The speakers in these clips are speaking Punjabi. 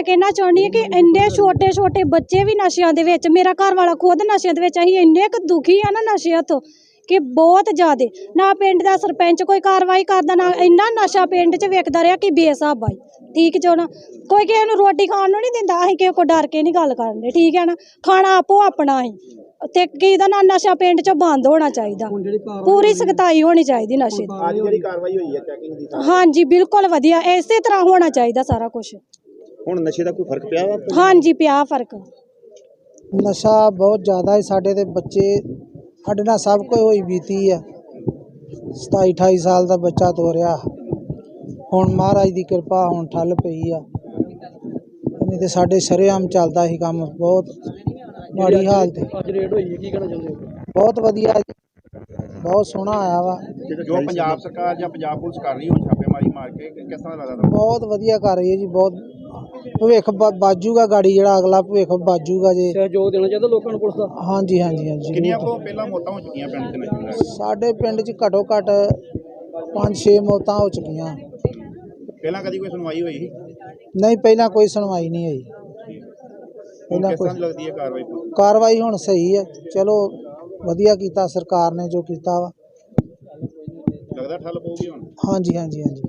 ਮੈਂ ਕਹਿਣਾ ਚਾਹੁੰਦੀ ਹਾਂ ਕਿ ਇੰਨੇ ਛੋਟੇ ਛੋਟੇ ਬੱਚੇ ਵੀ ਨਸ਼ਿਆਂ ਦੇ ਵਿੱਚ ਮੇਰਾ ਘਰ ਵਾਲਾ ਖੁਦ ਨਸ਼ਿਆਂ ਦੇ ਵਿੱਚ ਅਸੀਂ ਇੰਨੇ ਕੁ ਦੁਖੀ ਆ ਨਾ ਨਸ਼ਿਆਂ ਤੋਂ ਕਿ ਬਹੁਤ ਜ਼ਿਆਦੇ। ਨਾ ਪਿੰਡ ਦਾ ਸਰਪੰਚ ਕੋਈ ਕਾਰਵਾਈ ਕਰਦਾ ਨਾ ਇੰਨਾ ਨਸ਼ਾ ਪਿੰਡ 'ਚ ਵੇਖਦਾ ਰਿਹਾ ਕਿ ਬੇਸਾਬ ਆਈ ਠੀਕ ਜੋ ਨਾ ਕੋਈ ਕਿਸੇ ਨੂੰ ਰੋਟੀ ਖਾਣ ਨੂੰ ਨਹੀਂ ਦਿੰਦਾ ਅਸੀਂ ਕਿਸੇ ਕੋ ਡਰ ਕੇ ਨਹੀਂ ਗੱਲ ਕਰਦੇ ਠੀਕ ਹੈ ਨਾ? ਖਾਣਾ ਆਪੋ ਆਪਣਾ ਹੀ। ਤੇ ਕੀ ਦਾ ਨਾ ਨਸ਼ਾ ਪਿੰਡ 'ਚ ਬੰਦ ਹੋਣਾ ਚਾਹੀਦਾ। ਪੂਰੀ ਸਖਤਾਈ ਹੋਣੀ ਚਾਹੀਦੀ ਨਸ਼ੇ ਦੀ। ਅੱਜ ਜਿਹੜੀ ਕਾਰਵਾਈ ਹੋਈ ਹੈ ਚੈਕਿੰਗ ਦੀ ਹਾਂਜੀ ਬਿਲਕੁਲ ਵਧੀਆ ਇਸੇ ਤਰ੍ਹਾਂ ਹੋਣਾ ਚਾਹੀਦਾ ਸਾਰਾ ਕੁਝ ਹੁਣ ਨਸ਼ੇ ਦਾ ਕੋਈ ਫ਼ਰਕ ਪਿਆ ਵਾ? ਹਾਂਜੀ ਪਿਆ ਫ਼ਰਕ। ਨਸ਼ਾ ਬਹੁਤ ਜ਼ਿਆਦਾ ਹੈ ਸਾਡੇ ਤੇ ਬੱਚੇ ਸਾਡੇ ਨਾਲ ਸਭ ਕੁਝ ਹੋਈ ਬੀਤੀ ਆ। 27 28 ਸਾਲ ਦਾ ਬੱਚਾ ਤੋਰਿਆ। ਹੁਣ ਮਹਾਰਾਜ ਦੀ ਕਿਰਪਾ ਹੁਣ ਠੱਲ ਪਈ ਆ। ਨਹੀਂ ਤੇ ਸਾਡੇ ਸ਼ਰੇਆਮ ਚੱਲਦਾ ਸੀ ਕੰਮ ਬਹੁਤ ਮਾੜੀ ਹਾਲਤ ਹੈ ਅੱਜ ਰੇਡ ਹੋਈ ਹੈ ਕੀ ਕਹਿਣਾ ਚਾਹੁੰਦੇ ਹੋ? ਬਹੁਤ ਵਧੀਆ ਜੀ। ਬਹੁਤ ਸੋਹਣਾ ਆਇਆ ਵਾ। ਜੋ ਪੰਜਾਬ ਸਰਕਾਰ ਜਾਂ ਪੰਜਾਬ ਪੁਲਿਸ ਕਰ ਰਹੀ ਹੁਣ ਛਾਪੇਮਾਰੀ ਮਾਰ ਕੇ ਕਿ- ਕਿਸ ਤਰ੍ਹਾਂ ਲੱਗਦਾ? ਤੁਹਾਨੂੰ ਬਹੁਤ ਵਧੀਆ ਕਰ ਰਹੀ ਹੈ ਜੀ ਬਹੁਤ ਭਵਿੱਖ ਬਾਜੂਗਾ ਗਾੜੀ ਜਿਹੜਾ ਅਗਲਾ ਭਵਿੱਖ ਬਾਜੂਗਾ ਜੇ। ਸਹਿਯੋਗ ਦੇਣਾ ਚਾਹੀਦਾ ਲੋਕਾਂ ਨੂੰ ਪੁਲਿਸ ਦਾ। ਹਾਂਜੀ ਹਾਂਜੀ ਹਾਂਜੀ। ਕਿੰਨੀਆਂ ਕੋ ਪਹਿਲਾਂ ਮੌਤਾਂ ਹੋ ਚੁੱਕੀਆਂ ਪਿੰਡ ਦੇ ਨਸ਼ੇ ਨਾਲ ਸਾਡੇ ਪਿੰਡ 'ਚ ਘੱਟੋ ਘੱਟ 5-6 ਮੌਤਾਂ ਹੋ ਚੁੱਕੀਆਂ। ਪਹਿਲਾਂ ਕਦੀ ਕੋਈ ਸੁਣਵਾਈ ਹੋਈ ਸੀ? ਨਹੀਂ ਪਹਿਲਾਂ ਕੋਈ ਸੁਣਵਾਈ ਨਹੀਂ ਹੋਈ। ਪਹਿਲਾਂ ਕੋਈ ਲੱਗਦੀ ਹੈ ਕਾਰਵਾਈ? ਕਾਰਵਾਈ ਹੁਣ ਸਹੀ ਹੈ। ਚਲੋ ਵਧੀਆ ਕੀਤਾ ਸਰਕਾਰ ਨੇ ਜੋ ਕੀਤਾ ਵਾ। ਲੱਗਦਾ ਠੱਲ ਪਊਗੀ ਹੁਣ? ਹਾਂਜੀ ਹਾਂਜੀ ਹਾਂਜੀ।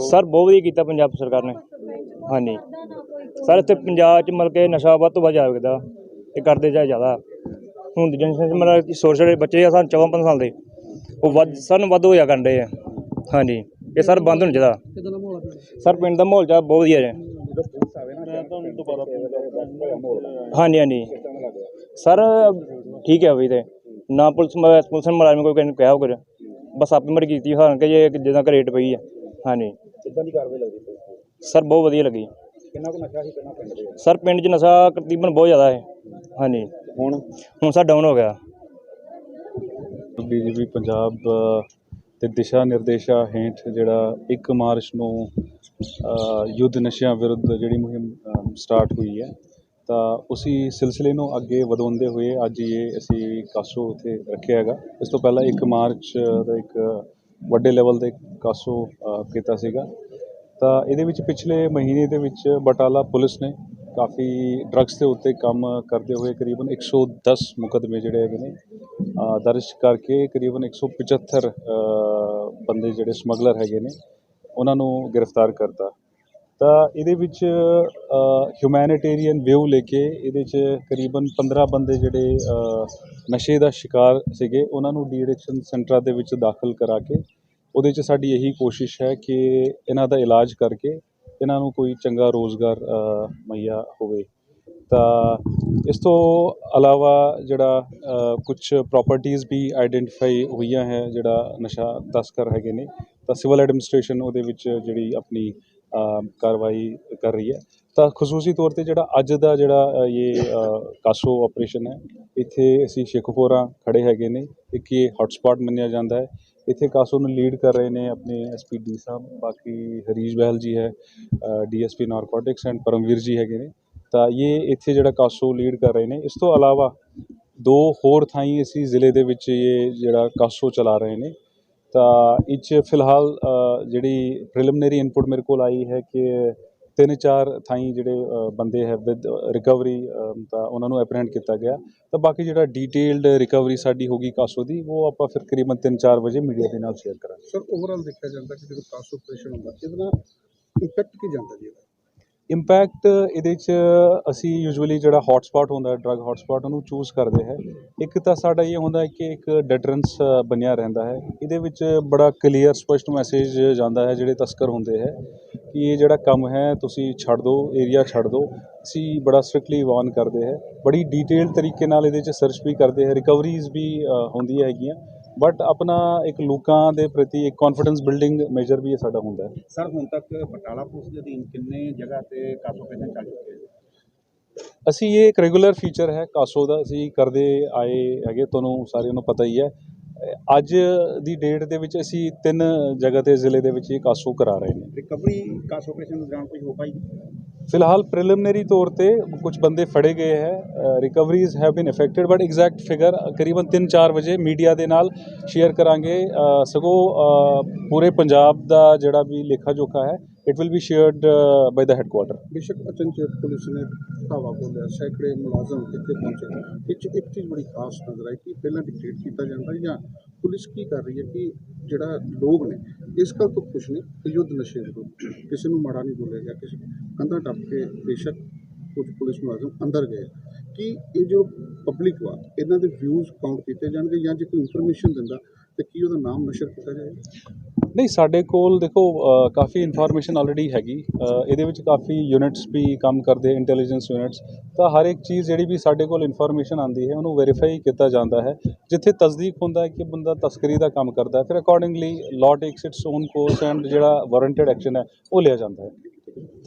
ਸਰ ਬਹੁਤ ਵਧੀਆ ਕੀਤਾ ਪੰਜਾਬ ਸਰਕਾਰ ਨੇ। ਹਾਂਜੀ। ਸਰ, ਇੱਥੇ ਪੰਜਾਬ 'ਚ ਮਤਲਬ ਕਿ ਨਸ਼ਾ ਵੱਧ ਤੋਂ ਵੱਧ ਜਾਵੇਗਾ ਤੇ ਕਰਦੇ ਜਾ ਜ਼ਿਆਦਾ। ਹੁਣ ਦੀ ਜਨਰੇਸ਼ਨ ਮਤਲਬ ਕਿ ਛੋਟੇ ਛੋਟੇ ਬੱਚੇ ਆ ਸਾਨੂੰ 14 15 ਸਾਲ ਦੇ। ਉਹ ਵੱਧ, ਸਾਨੂੰ ਵੱਧ ਹੋਇਆ ਕਰਨ ਦੇ ਆ। ਹਾਂਜੀ, ਇਹ ਸਰ ਬੰਦ ਹੋਣਾ ਚਾਹੀਦਾ। ਸਰ, ਪਿੰਡ ਦਾ ਮਾਹੌਲ ਜਾ ਬਹੁਤ ਵਧੀਆ ਹੈ ਹਾਂਜੀ ਹਾਂਜੀ। ਸਰ, ਠੀਕ ਹੈ ਵੀ ਤੇ। ਨਾ ਪੁਲਿਸ ਪੁਲਿਸ ਨੇ ਮੁਲਾਜ਼ਮ ਕੋਈ ਕਹਿੰਦੇ ਕਿਹਾ ਕਰ ਬਸ ਆਪੇ ਮਰ ਕੀਤੀ ਹਾਂ ਕਿ ਜੇ ਜਿੱਦਾਂ ਕਿ ਰੇਟ ਪਈ ਹੈ ਹਾਂਜੀ। ਕਿੱਦਾਂ ਦੀ ਕਾਰਵਾਈ ਲੱਗਦੀ ਸਰ ਬਹੁਤ ਵਧੀਆ ਲੱਗੀ। ਕਿੰਨਾ ਕੋ ਨਸ਼ਾ ਸੀ ਪਿੰਡ ਦੇ? ਸਰ ਪਿੰਡ 'ਚ ਨਸ਼ਾ ਤਕਰੀਬਨ ਬਹੁਤ ਜ਼ਿਆਦਾ ਹੈ। ਹਾਂਜੀ। ਹੁਣ? ਹੁਣ ਸਰ ਡਾਊਨ ਹੋ ਗਿਆ। ਬੀਜੇਪੀ ਪੰਜਾਬ ਦੇ ਦਿਸ਼ਾ ਨਿਰਦੇਸ਼ਾਂ ਹੇਠ ਜਿਹੜਾ 1 ਮਾਰਚ ਨੂੰ ਅ, ਯੁੱਧ ਨਸ਼ਿਆਂ ਵਿਰੁੱਧ ਜਿਹੜੀ ਮੁਹਿੰਮ ਸਟਾਰਟ ਹੋਈ ਹੈ ਤਾਂ ਉਸੇ ਸਿਲਸਿਲੇ ਨੂੰ ਅੱਗੇ ਵਧਾਉਂਦੇ ਹੋਏ ਅੱਜ ਇਹ ਅਸੀਂ ਕਾਸੋ ਉੱਥੇ ਰੱਖਿਆ ਹੈਗਾ। ਇਸ ਤੋਂ ਪਹਿਲਾਂ 1 ਮਾਰਚ ਦਾ ਇੱਕ ਵੱਡੇ ਲੈਵਲ ਤੇ ਕਾਸੋ ਅ, ਕੀਤਾ ਸੀਗਾ। ਤਾਂ ਇਹਦੇ ਵਿੱਚ ਪਿਛਲੇ ਮਹੀਨੇ ਦੇ ਵਿੱਚ ਬਟਾਲਾ ਪੁਲਿਸ ਨੇ ਕਾਫੀ ਡਰੱਗਸ ਦੇ ਉੱਤੇ ਕੰਮ ਕਰਦੇ ਹੋਏ ਕਰੀਬਨ 110 ਮੁਕੱਦਮੇ ਜਿਹੜੇ ਹੈਗੇ ਨੇ ਦਰਜ ਕਰਕੇ ਕਰੀਬਨ 175 ਅ, ਬੰਦੇ ਜਿਹੜੇ ਸਮਗਲਰ ਹੈਗੇ ਨੇ ਉਹਨਾਂ ਨੂੰ ਗ੍ਰਿਫਤਾਰ ਕਰਤਾ। ਤਾਂ ਇਹਦੇ ਵਿੱਚ ਹਿਊਮੈਨਿਟੇਰੀਅਨ ਵਿਊ ਲੈ ਕੇ ਇਹਦੇ 'ਚ ਕਰੀਬਨ 15 ਬੰਦੇ ਜਿਹੜੇ ਨਸ਼ੇ ਦਾ ਸ਼ਿਕਾਰ ਸੀਗੇ ਉਹਨਾਂ ਨੂੰ ਡੀ ਸੈਂਟਰਾਂ ਦੇ ਵਿੱਚ ਦਾਖਲ ਕਰਾ ਕੇ ਉਹਦੇ 'ਚ ਸਾਡੀ ਇਹੀ ਕੋਸ਼ਿਸ਼ ਹੈ ਕਿ ਇਹਨਾਂ ਦਾ ਇਲਾਜ ਕਰਕੇ ਇਹਨਾਂ ਨੂੰ ਕੋਈ ਚੰਗਾ ਰੋਜ਼ਗਾਰ ਮੁਹੱਈਆ ਹੋਵੇ। ਤਾਂ ਇਸ ਤੋਂ ਇਲਾਵਾ ਜਿਹੜਾ ਕੁਝ ਪ੍ਰਾਪਰਟੀਆਂ ਵੀ ਆਈਡੈਂਟੀਫਾਈ ਹੋਈਆਂ ਹੈ, ਜਿਹੜਾ ਨਸ਼ਾ ਤਸਕਰ ਹੈਗੇ ਨੇ, ਤਾਂ ਸਿਵਲ ਐਡਮਿਨਿਸਟ੍ਰੇਸ਼ਨ ਉਹਦੇ ਵਿੱਚ ਜਿਹੜੀ ਆਪਣੀ ਕਾਰਵਾਈ ਕਰ ਰਹੀ ਹੈ। ਤਾਂ ਖਸੂਸੀ ਤੌਰ ਤੇ ਜਿਹੜਾ ਅੱਜ ਦਾ ਜਿਹੜਾ ਇਹ ਕਾਸੋ ਆਪਰੇਸ਼ਨ ਹੈ, ਇੱਥੇ ਅਸੀਂ ਸ਼ੇਖੂਪੁਰਾ ਖੜੇ ਹੈਗੇ ਨੇ, ਇੱਕ ਇਹ ਹੌਟਸਪੌਟ ਮੰਨਿਆ ਜਾਂਦਾ ਹੈ। ਇੱਥੇ ਕਾਸੋ ਨੂੰ ਲੀਡ ਕਰ ਰਹੇ ਨੇ ਆਪਣੇ ਐਸਪੀ ਡੀ ਸਾਹਿਬ, ਬਾਕੀ ਹਰੀਸ਼ ਬਹਿਲ ਜੀ ਹੈ ਡੀਐਸਪੀ ਨਾਰਕੋਟਿਕਸ ਐਂਡ ਪਰਮਵੀਰ ਜੀ ਹੈਗੇ ਨੇ। ਤਾਂ ਇਹ ਇੱਥੇ ਜਿਹੜਾ ਕਾਸੋ ਲੀਡ ਕਰ ਰਹੇ ਨੇ, ਇਸ ਤੋਂ ਇਲਾਵਾ ਦੋ ਹੋਰ ਥਾਈਂ ਅਸੀਂ ਜ਼ਿਲ੍ਹੇ ਦੇ ਵਿੱਚ ਇਹ ਜਿਹੜਾ ਕਾਸੋ ਚਲਾ ਰਹੇ ਨੇ। ਤਾਂ ਇਹ 'ਚ ਫਿਲਹਾਲ ਜਿਹੜੀ ਪ੍ਰੀਲਿਮਿਨਰੀ ਇਨਪੁਟ ਮੇਰੇ ਕੋਲ ਆਈ ਹੈ ਕਿ ਤਿੰਨ ਚਾਰ ਥਾਈਂ ਜਿਹੜੇ ਬੰਦੇ ਹੈ ਵਿਦ ਰਿਕਵਰੀ ਤਾਂ ਉਹਨਾਂ ਨੂੰ ਐਪਰੀਹੈਂਡ ਕੀਤਾ ਗਿਆ। ਤਾਂ ਬਾਕੀ ਜਿਹੜਾ ਡੀਟੇਲਡ ਰਿਕਵਰੀ ਸਾਡੀ ਹੋਗੀ ਕਾਸੋ ਦੀ ਉਹ ਆਪਾਂ ਫਿਰ ਕਰੀਬਨ 3-4 ਵਜੇ ਮੀਡੀਆ ਦੇ ਨਾਲ ਸ਼ੇਅਰ ਕਰਾਂਗੇ। ਸਰ ਓਵਰਆਲ ਦੇਖਿਆ ਜਾਂਦਾ ਕਿ ਜਦੋਂ ਕਾਸ ਆਪਰੇਸ਼ਨ ਹੁੰਦਾ ਇਹਦੇ ਇੰਪੈਕਟ ਕੀ ਜਾਂਦਾ ਜੀ ਇਹਦਾ? ਇੰਪੈਕਟ ਇਹਦੇ 'ਚ ਅਸੀਂ ਯੂਜੂਅਲੀ ਜਿਹੜਾ ਹੌਟਸਪੌਟ ਹੁੰਦਾ ਡਰਗ ਹੌਟਸਪੌਟ ਉਹਨੂੰ ਚੂਜ਼ ਕਰਦੇ ਹੈ। ਇੱਕ ਤਾਂ ਸਾਡਾ ਇਹ ਹੁੰਦਾ ਹੈ ਕਿ ਇੱਕ ਡੈਟਰੈਂਸ ਬਣਿਆ ਰਹਿੰਦਾ ਹੈ। ਇਹਦੇ ਵਿੱਚ ਬੜਾ ਕਲੀਅਰ ਸਪਸ਼ਟ ਮੈਸੇਜ ਜਾਂਦਾ ਹੈ ਜਿਹੜੇ ਤਸਕਰ ਹੁੰਦੇ ਹੈ। ਕਿ ਇਹ ਜਿਹੜਾ ਕੰਮ ਹੈ ਤੁਸੀਂ ਛੱਡ ਦਿਓ ਏਰੀਆ ਛੱਡ ਦਿਓ ਅਸੀਂ ਬੜਾ ਸਟ੍ਰਿਕਟਲੀ ਵਾਰਨ ਕਰਦੇ ਹੈ। ਬੜੀ ਡੀਟੇਲਡ ਤਰੀਕੇ ਨਾਲ ਇਹਦੇ 'ਚ ਸਰਚ ਵੀ ਕਰਦੇ ਹੈ। ਰਿਕਵਰੀਜ਼ ਵੀ ਅ, ਹੁੰਦੀਆਂ ਹੈਗੀਆਂ। ਬਟ ਆਪਣਾ ਇੱਕ ਲੋਕਾਂ ਦੇ ਪ੍ਰਤੀ ਇੱਕ ਕੌਨਫੀਡੈਂਸ ਬਿਲਡਿੰਗ ਮੇਜਰ ਵੀ ਇਹ ਸਾਡਾ ਹੁੰਦਾ ਹੈ। ਸਰ ਹੁਣ ਤੱਕ ਬਟਾਲਾ ਪੁਲਿਸ ਦੇ ਅਧੀਨ ਕਿੰਨੇ ਜਗ੍ਹਾ ਤੇ ਕਾਸੋ ਆਪਰੇਸ਼ਨ ਚੱਲ ਚੁੱਕੇ ਹੈ? ਅਸੀਂ ਇਹ ਇੱਕ ਰੈਗੂਲਰ ਫੀਚਰ ਹੈ ਕਾਸੋ ਦਾ। ਅਸੀਂ ਕਰਦੇ ਆਏ ਹੈਗੇ ਤੁਹਾਨੂੰ ਸਾਰਿਆਂ ਨੂੰ ਪਤਾ ਹੀ ਹੈ। ਅੱਜ ਦੀ ਡੇਟ ਦੇ ਵਿੱਚ ਅਸੀਂ ਤਿੰਨ ਜਗ੍ਹਾ ਤੇ ਜ਼ਿਲ੍ਹੇ ਦੇ ਵਿੱਚ ਇਹ ਕਾਸੋ ਕਰਾ ਰਹੇ ਨੇ। ਰਿਕਵਰੀ ਕਾਸੋ ਆਪਰੇਸ਼ਨ ਦੇ ਦੌਰਾਨ ਕੋਈ ਹੋ ਪਾਈ? ਫਿਲਹਾਲ ਪ੍ਰੀਲਿਮਿਨਰੀ ਤੌਰ ਤੇ ਕੁਝ ਬੰਦੇ ਫੜੇ ਗਏ ਹੈ। Recoveries have been effected but exact figure ਕਰੀਬਨ 3-4 ਵਜੇ ਮੀਡੀਆ ਦੇ ਨਾਲ ਸ਼ੇਅਰ ਕਰਾਂਗੇ। ਸਗੋਂ ਪੂਰੇ ਪੰਜਾਬ ਦਾ ਜਿਹੜਾ ਵੀ ਲੇਖਾ ਜੋਖਾ ਹੈ it will be shared by the headquarter ਬੇਸ਼ੱਕ ਅਚਨਚੇਤ ਪੁਲਿਸ ਨੇ ਧਾਵਾ ਬੋਲਿਆ ਸੈਂਕੜੇ ਮੁਲਾਜ਼ਮ ਇੱਥੇ ਪਹੁੰਚੇ ਇਹ 'ਚ ਇੱਕ ਚੀਜ਼ ਬੜੀ ਖਾਸ ਨਜ਼ਰ ਆਈ ਕਿ ਪਹਿਲਾਂ ਡਿਕਟੇਟ ਕੀਤਾ ਜਾਂਦਾ ਜਾਂ ਪੁਲਿਸ ਕੀ ਕਰ ਰਹੀ ਹੈ ਕਿ ਜਿਹੜਾ ਲੋਕ ਨੇ ਇਸ ਗੱਲ ਤੋਂ ਖੁਸ਼ ਨੇ ਕਿ ਯੁੱਧ ਨਸ਼ੇ ਵਿਰੁੱਧ ਕਿਸੇ ਨੂੰ ਮਾੜਾ ਨਹੀਂ ਬੋਲਿਆ ਗਿਆ ਕਿਸੇ ਕੰਧਾਂ ਟੱਪ ਕੇ ਬੇਸ਼ੱਕ ਕੁਝ ਪੁਲਿਸ ਮੁਲਾਜ਼ਮ ਅੰਦਰ ਗਏ ਕਿ ਇਹ ਜੋ ਪਬਲਿਕ ਵਾ, ਇਹਨਾਂ ਦੇ ਵਿਊਜ਼ ਕਾਊਂਟ ਕੀਤੇ ਜਾਣਗੇ ਜਾਂ ਜੇ ਕੋਈ ਇਨਫੋਰਮੇਸ਼ਨ ਦਿੰਦਾ, ਤੇ ਕੀ ਉਹਦਾ ਨਾਮ ਨਸ਼ਰ ਕੀਤਾ ਜਾਏਗਾ ਨਹੀਂ, ਸਾਡੇ ਕੋਲ ਦੇਖੋ ਕਾਫੀ ਇਨਫੋਰਮੇਸ਼ਨ ਆਲਰੇਡੀ ਹੈਗੀ। ਇਹਦੇ ਵਿੱਚ ਕਾਫੀ ਯੂਨਿਟਸ ਵੀ ਕੰਮ ਕਰਦੇ ਇੰਟੈਲੀਜੈਂਸ ਯੂਨਿਟਸ ਤਾਂ ਹਰ ਇੱਕ ਚੀਜ਼ ਜਿਹੜੀ ਵੀ ਸਾਡੇ ਕੋਲ ਇਨਫੋਰਮੇਸ਼ਨ ਆਂਦੀ ਹੈ, ਉਹਨੂੰ ਵੈਰੀਫਾਈ ਕੀਤਾ ਜਾਂਦਾ ਹੈ। ਜਿੱਥੇ ਤਸਦੀਕ ਹੁੰਦਾ ਹੈ ਕਿ ਬੰਦਾ ਤਸਕਰੀ ਦਾ ਕੰਮ ਕਰਦਾ ਹੈ, ਫਿਰ accordingly law takes its own course and ਜਿਹੜਾ ਵਾਰੰਟਡ ਐਕਸ਼ਨ ਹੈ, ਉਹ ਲਿਆ ਜਾਂਦਾ ਹੈ।